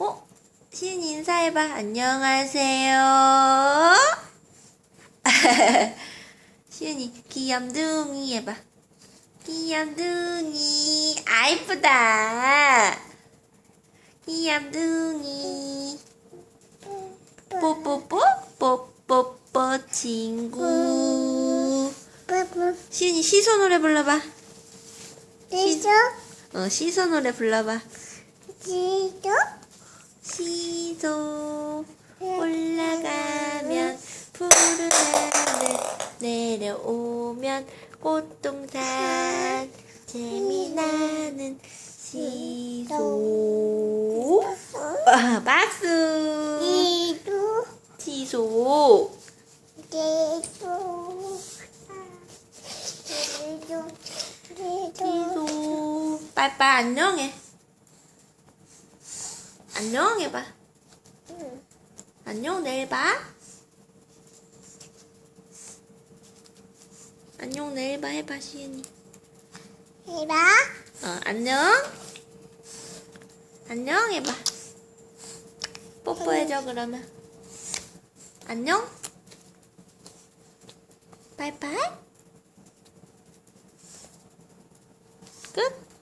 어? 시은 인사해봐. 안녕하세요. 시은이 귀염둥이 해봐. 귀염둥이. 아, 이쁘다. 귀염둥이. 뽀뽀뽀 뽀뽀뽀 친구. 시은이 시소 노래 불러봐. 지도 어, 시소 노래 불러봐. 지도 시소 올라가면 푸른 하늘 내려오면 꽃동산 재미나는 시소. 아, 박수. 시소. 지도 시소. 빠빠 안녕해. 안녕 해봐 안녕 내일 봐 안녕 내일 봐 해봐 시은이 해봐 어, 안녕. 안녕 해봐. 뽀뽀해줘 그러면. 안녕. 바이바이. 끝.